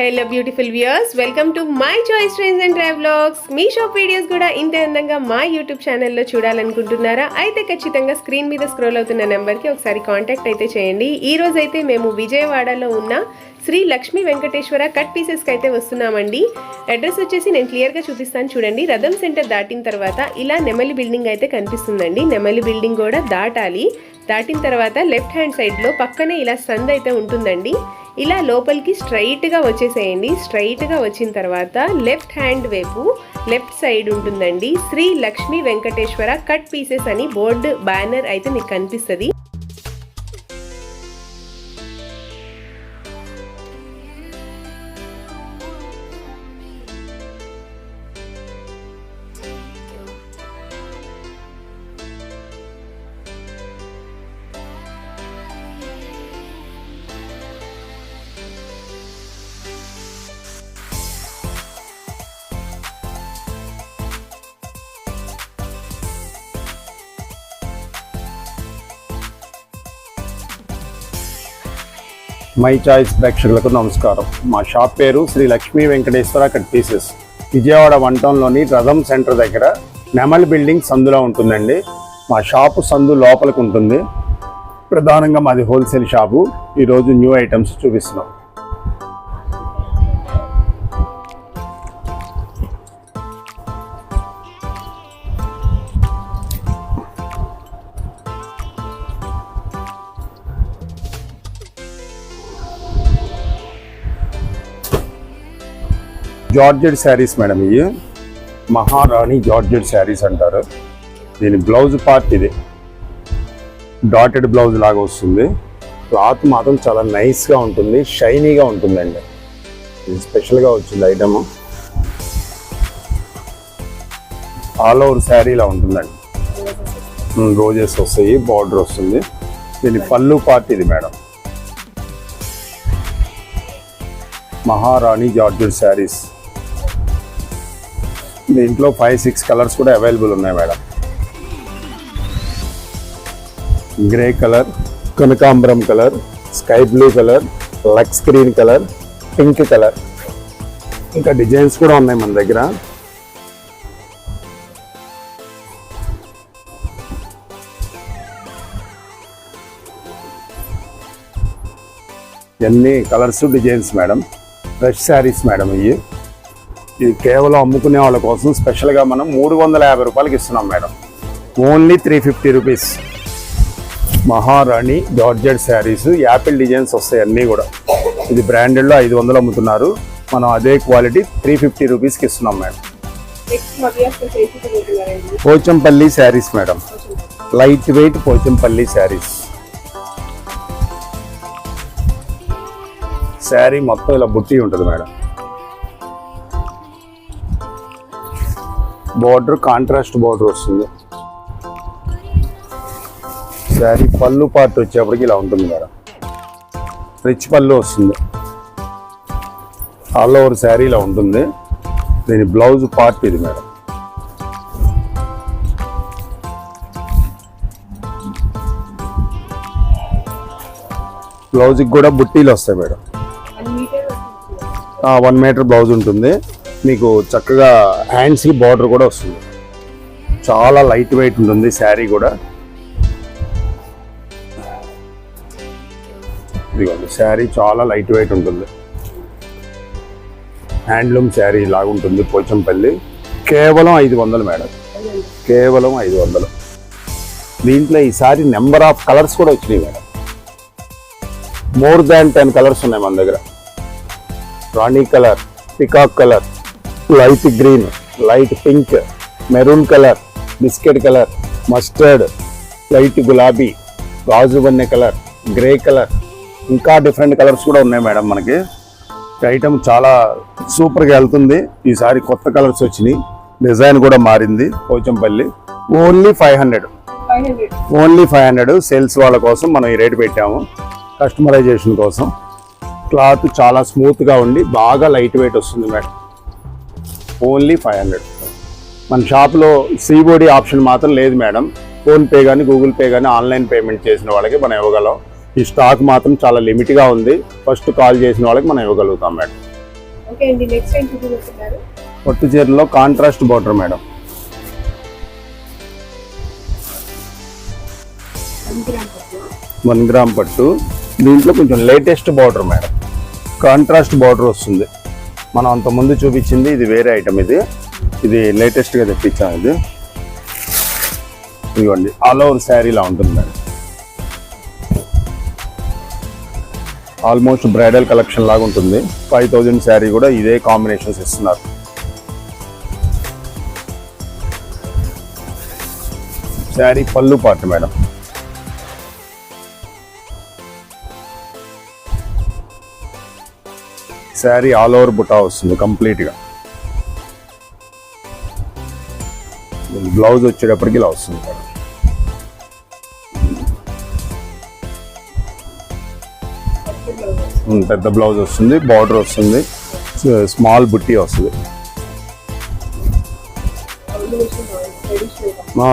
Hello beautiful viewers welcome to my choice trains and drive vlogs me shop videos కూడా ఇంతే అందంగా మా YouTube ఛానల్లో చూడాలనుకుంటున్నారా? అయితే ఖచ్చితంగా స్క్రీన్ మీద స్క్రోల్ అవుతున్న నెంబర్కి ఒకసారి కాంటాక్ట్ అయితే చేయండి. ఈ రోజైతే మేము విజయవాడలో ఉన్న శ్రీ లక్ష్మీ వెంకటేశ్వర కట్ పీసెస్కి అయితే వస్తున్నామండి. అడ్రస్ వచ్చేసి నేను క్లియర్గా చూపిస్తాను చూడండి. రథం సెంటర్ దాటిన తర్వాత ఇలా నెమలి బిల్డింగ్ అయితే కనిపిస్తుందండి. నెమలి బిల్డింగ్ కూడా దాటాలి. దాటిన తర్వాత లెఫ్ట్ హ్యాండ్ సైడ్లో పక్కనే ఇలా సంద్ అయితే ఉంటుందండి. ఇలా లోపలికి స్ట్రైట్గా వచ్చేసేయండి. స్ట్రైట్గా వచ్చిన తర్వాత లెఫ్ట్ హ్యాండ్ వైపు లెఫ్ట్ సైడ్ ఉంటుందండి. శ్రీ లక్ష్మీ వెంకటేశ్వర కట్ పీసెస్ అని బోర్డు బ్యానర్ అయితే మీకు కనిపిస్తుంది. మై చాయిస్ ప్రేక్షకులకు నమస్కారం. మా షాప్ పేరు Shri Lakshmi Venkateswara cut pieces Vijayawada one టౌన్లోని రథం సెంటర్ దగ్గర నెమల్ బిల్డింగ్ సందులో ఉంటుందండి. మా షాపు సందు లోపలికి ఉంటుంది. ప్రధానంగా మాది హోల్సేల్ షాపు. ఈరోజు న్యూ ఐటమ్స్ చూపిస్తున్నాం. జార్జెడ్ శారీస్ మేడం ఇవి. మహారాణి జార్జెడ్ శారీస్ అంటారు. దీని బ్లౌజ్ పార్ట్ ఇది. డాటెడ్ బ్లౌజ్ లాగా వస్తుంది. క్లాత్ మాత్రం చాలా నైస్గా ఉంటుంది. షైనీగా ఉంటుందండి. ఇది స్పెషల్గా వచ్చింది ఐటమ్ ఆల్ ఓవర్ శారీ ఇలా ఉంటుందండి. Hmm, రోజెస్ వస్తాయి బార్డర్ వస్తుంది. దీని పళ్ళు పార్ట్ ఇది మేడం. మహారాణి జార్జెడ్ శారీస్. దీంట్లో ఫైవ్ సిక్స్ కలర్స్ కూడా అవైలబుల్ ఉన్నాయి మేడం. గ్రే కలర్ కనకాంబరం colour sky blue colour lux green colour pink colour ఇంకా డిజైన్స్ కూడా ఉన్నాయి మన దగ్గర. ఇవన్నీ colours designs madam? Fresh saris madam ఇవి. ఇది కేవలం అమ్ముకునే వాళ్ళ కోసం స్పెషల్గా మనం మూడు వందల యాభై రూపాయలకి ఇస్తున్నాం madam. Only three fifty rupees. Maharani georgette saris apple designs వస్తాయి అన్నీ కూడా. ఇది బ్రాండెడ్లో ఐదు వందలు అమ్ముతున్నారు. మనం అదే క్వాలిటీ త్రీ ఫిఫ్టీ రూపీస్కి ఇస్తున్నాం madam. Pochampally saris madam. Light weight Pochampally saris. Sari మొత్తం ఇలా బుట్టి ఉంటుంది మేడం. బార్డర్ కాంట్రాస్ట్ బార్డర్ వస్తుంది. శారీ పళ్ళు పార్ట్ వచ్చేప్పటికి ఇలా ఉంటుంది మేడం. రిచ్ పళ్ళు వస్తుంది. ఆల్ ఓవర్ శారీ ఇలా ఉంటుంది. దీని బ్లౌజ్ పార్ట్ ఇది మేడం. బ్లౌజ్కి కూడా బుట్టీలు వస్తాయి మేడం. వన్ మీటర్ బ్లౌజ్ ఉంటుంది. మీకు చక్కగా హ్యాండ్స్కి బార్డర్ కూడా వస్తుంది. చాలా లైట్ వెయిట్ ఉంటుంది శారీ కూడా. ఇదిగోండి శారీ చాలా లైట్ వెయిట్ ఉంటుంది. హ్యాండ్లూమ్ శారీ లాగా ఉంటుంది పోచంపల్లి. కేవలం ఐదు వందలు మేడం. కేవలం ఐదు వందలు. దీంట్లో ఈసారి నెంబర్ ఆఫ్ కలర్స్ కూడా వచ్చినాయి madam. More than ten colours ఉన్నాయి మన దగ్గర. Rani colour peacock colour light green light pink maroon colour biscuit colour mustard light గులాబీ గాజు బన్నె కలర్ గ్రే కలర్. ఇంకా డిఫరెంట్ కలర్స్ కూడా ఉన్నాయి మేడం మనకి. ఐటమ్ చాలా సూపర్గా వెళ్తుంది. ఈసారి కొత్త కలర్స్ వచ్చినాయి. డిజైన్ కూడా మారింది. Pochampally. Only five hundred. Only five hundred. Sales వాళ్ళ కోసం మనం ఈ రేటు పెట్టాము. కస్టమరైజేషన్ కోసం. క్లాత్ చాలా స్మూత్గా ఉండి బాగా లైట్ వెయిట్ వస్తుంది మేడం. Only five hundred. మన షాప్లో సిబోడి ఆప్షన్ మాత్రం లేదు మేడం. ఫోన్పే కానీ గూగుల్ పే కానీ ఆన్లైన్ పేమెంట్ చేసిన వాళ్ళకి మనం ఇవ్వగలం. ఈ స్టాక్ మాత్రం చాలా లిమిట్గా ఉంది. ఫస్ట్ కాల్ చేసిన వాళ్ళకి మనం ఇవ్వగలుగుతాం మేడం. పట్టు చీరలో contrast border madam. One gram పట్టు. దీంట్లో కొంచెం latest border madam. Contrast border వస్తుంది. మనం అంత ముందు చూపించింది ఇది వేరే ఐటమ్ ఇది. ఇది లేటెస్ట్గా తెప్పించాం ఇది. ఇదిగోండి ఆల్ ఓవర్ శారీలా ఉంటుంది మేడం ఆల్మోస్ట్ బ్రైడల్ కలెక్షన్ లాగా ఉంటుంది. ఫైవ్ థౌజండ్ శారీ కూడా ఇదే కాంబినేషన్స్ ఇస్తున్నారు. శారీ పళ్ళు పాటు మేడం. శారీ ఆల్ ఓవర్ బుటా వస్తుంది కంప్లీట్గా. బ్లౌజ్ వచ్చేటప్పటికి ఇలా వస్తుంది మేడం. పెద్ద బ్లౌజ్ వస్తుంది బార్డర్ వస్తుంది స్మాల్ బుట్టి వస్తుంది.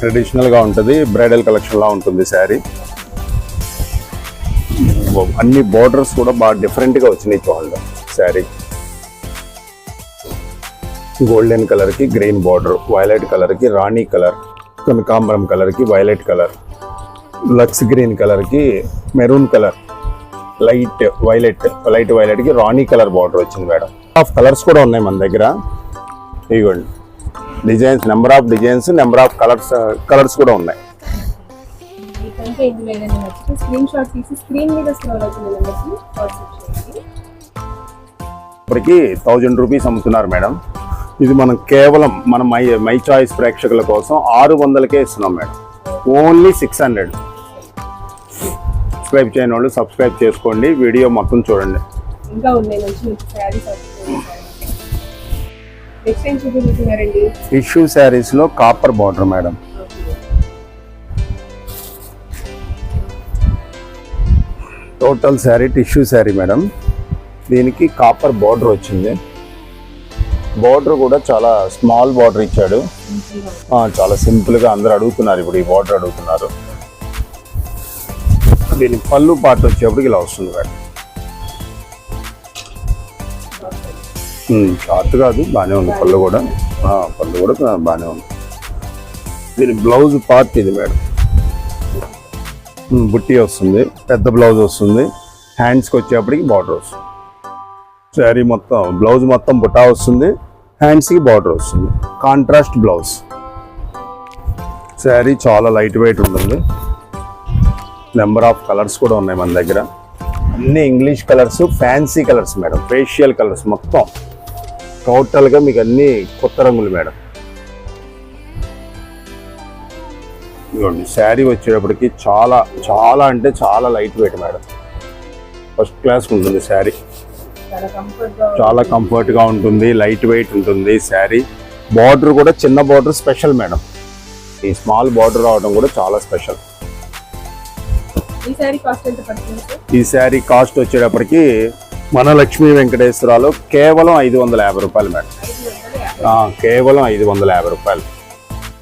ట్రెడిషనల్గా ఉంటుంది బ్రైడల్ కలెక్షన్లా ఉంటుంది శారీ. అన్ని బోర్డర్స్ కూడా బాగా డిఫరెంట్గా వచ్చినాయి చూడండి. శారీ. గోల్డెన్ కలర్కి గ్రీన్ బార్డర్ వైలెట్ కలర్కి రాణి కలర్ కనకాంబరం కలర్కి వైలెట్ కలర్ లక్స్ గ్రీన్ కలర్కి maroon colour light violet light వైలెట్కి రాణి కలర్ బార్డర్ వచ్చింది మేడం. ఆఫ్ కలర్స్ కూడా ఉన్నాయి మన దగ్గర. ఇవ్వండి designs number of designs number of colours colours కూడా ఉన్నాయి. స్క్రీన్ షాట్ తీసి స్క్రీన్ మీద స్క్రోల్ ఇప్పటికి థౌజండ్ రూపీస్ అమ్ముతున్నారు మేడం. ఇది మనం కేవలం మన మై మై చాయిస్ ప్రేక్షకుల కోసం ఆరు వందలకే ఇస్తున్నాం madam. Only six hundred subscribe చేయని వాళ్ళు సబ్స్క్రైబ్ చేసుకోండి. వీడియో మొత్తం చూడండి. టిష్యూ శారీస్లో copper border madam. Total sari tissue sari madam. దీనికి కాపర్ బార్డర్ వచ్చింది. బార్డర్ కూడా చాలా స్మాల్ బార్డర్ ఇచ్చాడు. చాలా సింపుల్గా అందరూ అడుగుతున్నారు ఇప్పుడు ఈ బార్డర్ అడుగుతున్నారు. దీని పళ్ళు పాటు వచ్చేప్పటికి ఇలా వస్తుంది మేడం. షార్ట్ కాదు బాగానే ఉంది పళ్ళు కూడా. పళ్ళు కూడా బాగానే ఉంది. దీని బ్లౌజ్ పార్ట్ ఇది మేడం. బుట్టి వస్తుంది పెద్ద బ్లౌజ్ వస్తుంది. హ్యాండ్స్కి వచ్చేప్పటికి బార్డర్ వస్తుంది. శారీ మొత్తం బ్లౌజ్ మొత్తం బుటా వస్తుంది హ్యాండ్స్కి బార్డర్ వస్తుంది. Contrast blouse. శారీ చాలా లైట్ వెయిట్ ఉంటుంది. నెంబర్ ఆఫ్ కలర్స్ కూడా ఉన్నాయి మన దగ్గర. అన్ని English colours fancy colours madam facial colours మొత్తం. టోటల్గా మీకు అన్ని కొత్త రంగులు మేడం. ఇదిగోండి శారీ వచ్చేటప్పటికి చాలా చాలా అంటే చాలా light weight madam. First class ఉంటుంది శారీ. చాలా కంఫర్ట్గా చాలా కంఫర్ట్గా ఉంటుంది లైట్ వెయిట్ ఉంటుంది శారీ బార్డర్ కూడా చిన్న బార్డర్ స్పెషల్ మేడం ఈ స్మాల్ బార్డర్ రావడం కూడా చాలా స్పెషల్ ఈ శారీ కాస్ట్ వచ్చేటప్పటికి మన లక్ష్మీ వెంకటేశ్వరాలు కేవలం ఐదు వందల యాభై రూపాయలు మేడం కేవలం ఐదు వందల యాభై రూపాయలు.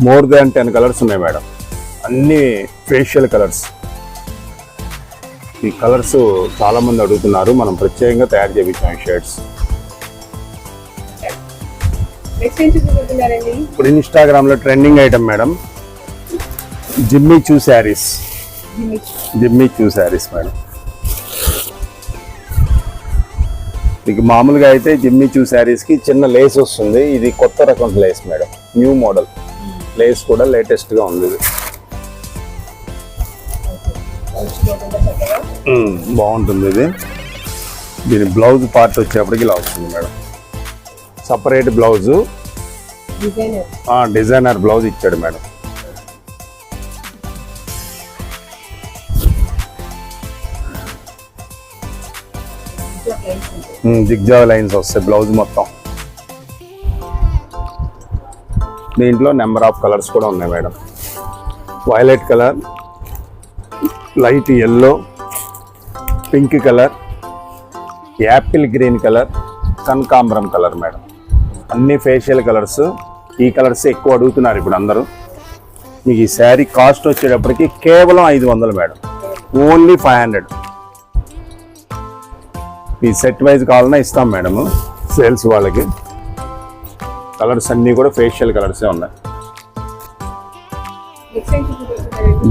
మోర్ దాన్ టెన్ కలర్స్ ఉన్నాయి మేడం అన్ని ఫేషియల్ కలర్స్ ఈ కలర్స్ చాలా మంది అడుగుతున్నారు. మనం ప్రత్యేకంగా తయారు చేయించాం ఈ చూపించుతున్నారండి ఇప్పుడు ఇన్స్టాగ్రామ్లో trending item madam. Jimmy Choo saris Jimmy Choo saris madam. మీకు మామూలుగా అయితే జిమ్మీ చూ శారీస్కి చిన్న లేస్ వస్తుంది. ఇది కొత్త రకం lace madam. New model lace కూడా లేటెస్ట్గా ఉంది ఇది. బాగుంటుంది ఇది. దీని బ్లౌజ్ పార్ట్ వచ్చేప్పటికి ఇలా వస్తుంది madam. Separate blouse designer designer blouse ఇచ్చాడు మేడం. జిగ్జా లైన్స్ వస్తాయి బ్లౌజ్ మొత్తం. దీంట్లో నెంబర్ ఆఫ్ కలర్స్ కూడా ఉన్నాయి madam. Violet colour light yellow pink colour apple green colour కనకాంబరం కలర్ మేడం. అన్ని ఫేషియల్ కలర్స్ ఈ కలర్స్ ఎక్కువ అడుగుతున్నారు ఇప్పుడు అందరూ. మీకు ఈ శారీ కాస్ట్ వచ్చేటప్పటికి కేవలం ఐదు వందలు మేడం. ఓన్లీ ఫైవ్ హండ్రెడ్ ఈ సెట్ వైజ్ కావాలన్నా ఇస్తాం మేడము సేల్స్ వాళ్ళకి. కలర్స్ అన్నీ కూడా ఫేషియల్ కలర్సే ఉన్నాయి.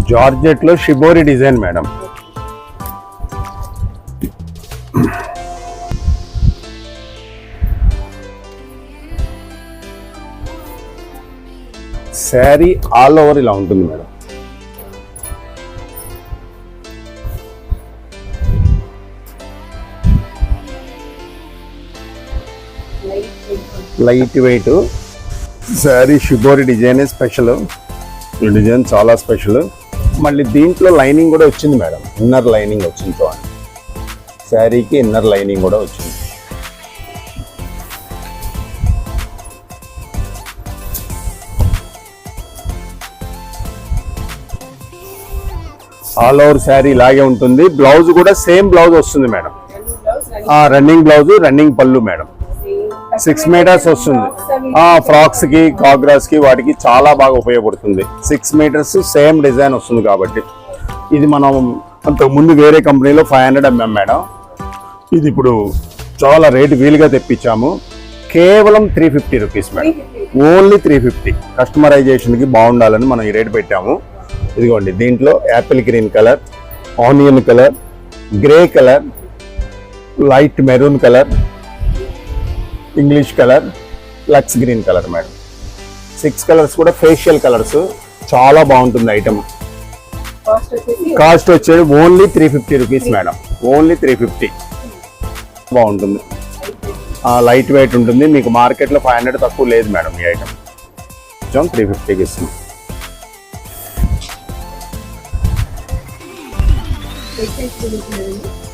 జార్జెట్లో shibori design madam. Sari all over ఇలా ఉంటుంది madam. Light weight. Sari shibori design special. ఈ డిజైన్ చాలా స్పెషల్. మళ్ళీ దీంట్లో లైనింగ్ కూడా వచ్చింది మేడం. ఇన్నర్ లైనింగ్ వచ్చింది చూడండి. శారీకి ఇన్నర్ లైనింగ్ కూడా వచ్చింది. ఆల్ ఓవర్ శారీ ఇలాగే ఉంటుంది. బ్లౌజ్ కూడా సేమ్ బ్లౌజ్ వస్తుంది మేడం. రన్నింగ్ బ్లౌజ్ రన్నింగ్ పళ్ళు మేడం. సిక్స్ మీటర్స్ వస్తుంది. ఆ ఫ్రాక్స్కి కాగ్రాస్కి వాటికి చాలా బాగా ఉపయోగపడుతుంది. సిక్స్ మీటర్స్ సేమ్ డిజైన్ వస్తుంది కాబట్టి. ఇది మనం అంతకు ముందు వేరే కంపెనీలో ఫైవ్ హండ్రెడ్ ఎంఎం మేడం. ఇది ఇప్పుడు చాలా రేటు వీలుగా తెప్పించాము. కేవలం three fifty rupees madam. Only three fifty కస్టమరైజేషన్కి బాగుండాలని మనం ఈ రేటు పెట్టాము. ఇదిగోండి దీంట్లో apple green colour onion colour grey colour light maroon colour English colour lux green colour madam. Six colours కూడా ఫేషియల్ కలర్స్. చాలా బాగుంటుంది ఐటమ్. కాస్ట్ వచ్చేది only three fifty rupees madam. Only three fifty. బాగుంటుంది. Light weight ఉంటుంది. మీకు మార్కెట్లో five hundred తక్కువ లేదు మేడం ఈ ఐటమ్. కొంచెం త్రీ ఫిఫ్టీకి ఇస్తుంది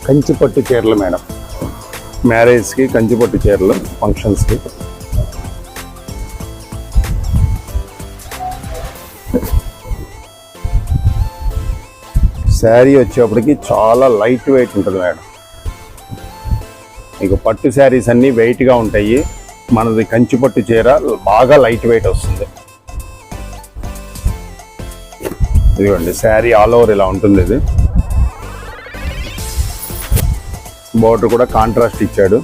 కంచి పట్టు చీరలు మేడం. మ్యారేజ్కి కంచి పట్టు చీరలు ఫంక్షన్స్కి. శారీ వచ్చేప్పటికి చాలా లైట్ వెయిట్ ఉంటుంది మేడం. మీకు పట్టు శారీస్ అన్నీ వెయిట్గా ఉంటాయి. మనది కంచి పట్టు చీర బాగా లైట్ వెయిట్ వస్తుంది. ఇదిగోండి శారీ ఆల్ ఓవర్ ఇలా ఉంటుంది ఇది బార్డర్ కూడా కాంట్రాస్ట్ ఇచ్చాడు.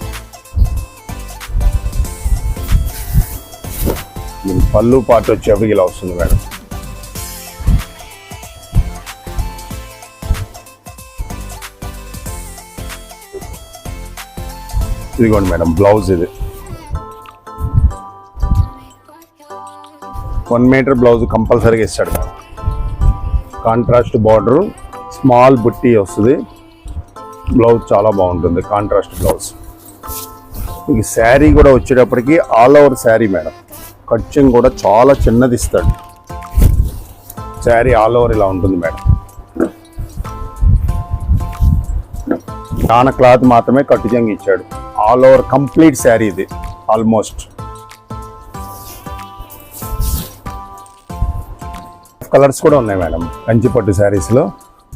పళ్ళు పాటు వచ్చేప్పటికి ఇలా వస్తుంది మేడం. ఇదిగోండి మేడం బ్లౌజ్ ఇది. వన్ మీటర్ బ్లౌజ్ కంపల్సరీగా ఇస్తాడు కాంట్రాస్ట్ బార్డరు స్మాల్ బుట్టి వస్తుంది. బ్లౌజ్ చాలా బాగుంటుంది కాంట్రాస్ట్ బ్లౌజ్. ఈ శారీ కూడా వచ్చేటప్పటికి ఆల్ ఓవర్ శారీ మేడం. కట్చింగ్ కూడా చాలా చిన్నది ఇస్తాడు. శారీ ఆల్ ఓవర్ ఇలా ఉంటుంది మేడం. నాన్న క్లాత్ మాత్రమే కట్టుజంగి ఇచ్చాడు. ఆల్ ఓవర్ కంప్లీట్ శారీ ఇది ఆల్మోస్ట్ కలర్స్ కూడా ఉన్నాయి మేడం కంచిపట్టు శారీస్లో.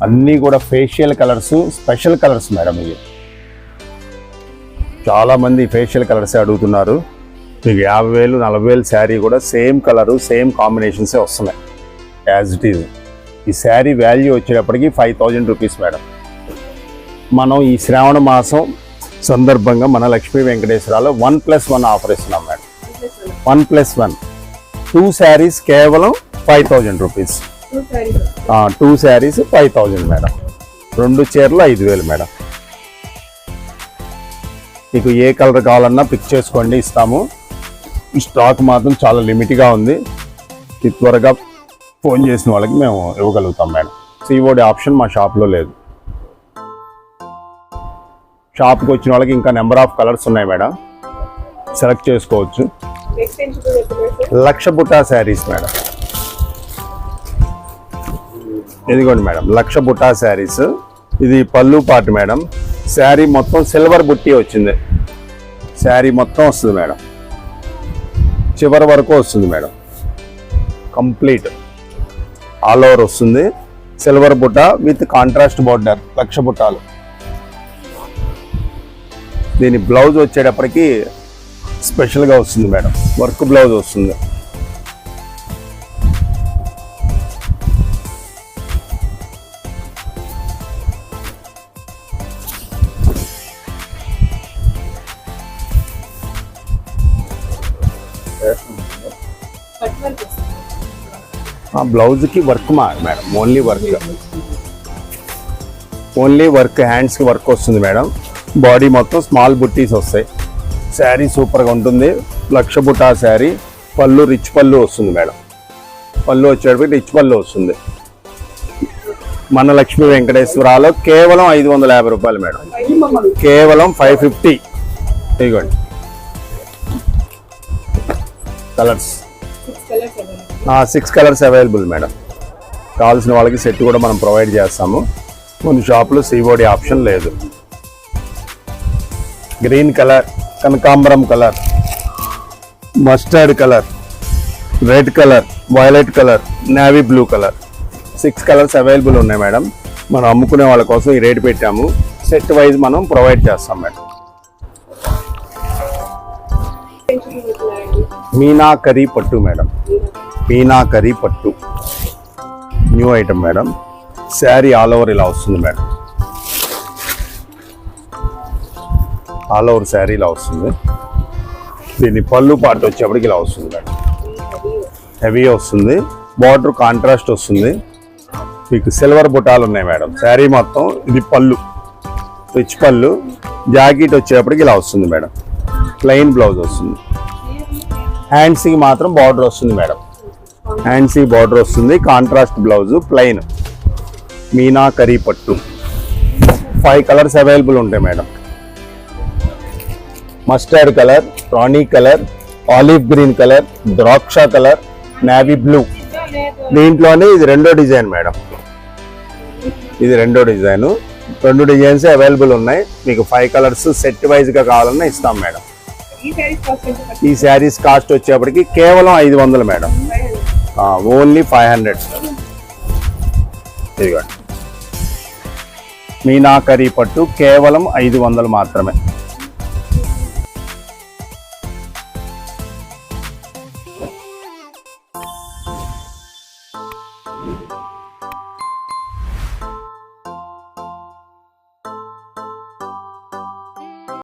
అన్నీ కూడా facial colours special colours madam ఇవి. చాలామంది ఫేషియల్ కలర్సే అడుగుతున్నారు. మీకు యాభై వేలు నలభై వేలు శారీ కూడా సేమ్ కలరు సేమ్ కాంబినేషన్సే వస్తున్నాయి. యాజ్ ఇట్ ఈజ్ ఈ శారీ వాల్యూ వచ్చేటప్పటికి ఫైవ్ థౌజండ్ రూపీస్ మేడం. మనం ఈ శ్రావణ మాసం సందర్భంగా మన లక్ష్మీ వెంకటేశ్వరాలో వన్ ప్లస్ వన్ ఆఫర్ ఇస్తున్నాం madam. One plus one two saris కేవలం five thousand rupees two saris five thousand madam రెండు చీరలు ఐదు వేలు మేడం మీకు ఏ కలర్ కావాలన్నా పిక్ చేసుకోండి ఇస్తాము. ఈ స్టాక్ మాత్రం చాలా లిమిట్గా ఉంది. త్వరగా ఫోన్ చేసిన వాళ్ళకి మేము ఇవ్వగలుగుతాం మేడం సిఓడి ఆప్షన్ మా షాప్లో లేదు. షాప్కి వచ్చిన వాళ్ళకి ఇంకా నెంబర్ ఆఫ్ కలర్స్ ఉన్నాయి మేడం సెలెక్ట్ చేసుకోవచ్చు. లక్ష బుట్టా శారీస్ మేడం ఇదిగోండి మేడం లక్ష బుట్టా శారీస్. ఇది పళ్ళు పాటు మేడం. శారీ మొత్తం సిల్వర్ బుట్టి వచ్చింది. శారీ మొత్తం వస్తుంది మేడం. చివరి వరకు వస్తుంది మేడం. కంప్లీట్. ఆల్ ఓవర్ వస్తుంది. సిల్వర్ బుట్ట విత్ కాంట్రాస్ట్ బోర్డర్ లక్ష బుట్టాలు దీని బ్లౌజ్ వచ్చేటప్పటికి స్పెషల్గా వస్తుంది మేడం. వర్క్ బ్లౌజ్ వస్తుంది. బ్లౌజ్కి వర్క్ మా madam only work. Only work హ్యాండ్స్కి వర్క్ వస్తుంది మేడం. బాడీ మొత్తం స్మాల్ బుట్టీస్ వస్తాయి. శారీ సూపర్గా ఉంటుంది. లక్ష బుటా శారీ. పళ్ళు రిచ్ పళ్ళు వస్తుంది మేడం. పళ్ళు వచ్చేటప్పటికి రిచ్ పళ్ళు వస్తుంది. మన లక్ష్మీ వెంకటేశ్వరాలో కేవలం ఐదు వందల యాభై రూపాయలు మేడం. కేవలం ఫైవ్ ఫిఫ్టీ. ఇదిగోండి. Colours. Six colours available madam కావాల్సిన వాళ్ళకి సెట్ కూడా మనం ప్రొవైడ్ చేస్తాము. కొన్ని షాపులో సిఓడి ఆప్షన్ లేదు. గ్రీన్ కలర్ కనకాంబరం colour mustard colour red colour violet colour navy blue colour six colours available ఉన్నాయి మేడం మనం అమ్ముకునే వాళ్ళ కోసం ఈ రేట్ పెట్టాము. సెట్ వైజ్ మనం ప్రొవైడ్ చేస్తాం మేడం మీనా కర్రీ పట్టు మేడం పీనా కర్రీ పట్టు. New item madam sari all over ఇలా వస్తుంది మేడం ఆల్ ఓవర్ శారీ ఇలా వస్తుంది. దీని పళ్ళు పాటు వచ్చేప్పటికి ఇలా వస్తుంది మేడం హెవీ వస్తుంది. బార్డర్ కాంట్రాస్ట్ వస్తుంది. మీకు సిల్వర్ బుటాలు ఉన్నాయి మేడం శారీ మొత్తం ఇది పళ్ళు. రిచ్ పళ్ళు. జాకెట్ వచ్చేప్పటికి ఇలా వస్తుంది మేడం ప్లెయిన్ బ్లౌజ్ వస్తుంది. హ్యాండ్స్కి మాత్రం బార్డర్ వస్తుంది మేడం హ్యాండ్స్కి బార్డర్ వస్తుంది. Contrast blouse plain. Meena curry పట్టు. ఫైవ్ కలర్స్ అవైలబుల్ ఉంటాయి మేడం. మస్టర్డ్ కలర్ రాణి కలర్ ఆలివ్ గ్రీన్ కలర్ ద్రాక్ష కలర్ నావీ బ్లూ. దీంట్లోనే ఇది రెండో డిజైన్ మేడం. ఇది రెండో డిజైను. రెండు డిజైన్స్ అవైలబుల్ ఉన్నాయి. మీకు ఫైవ్ కలర్స్ సెట్ వైజ్గా కావాలన్నా ఇస్తాం మేడం. ఈ శారీస్ కాస్ట్ వచ్చేప్పటికి కేవలం ఐదు వందలు మేడం. Only five hundred. ఇదిగోండి. మీనా పట్టు కేవలం ఐదు వందలు మాత్రమే.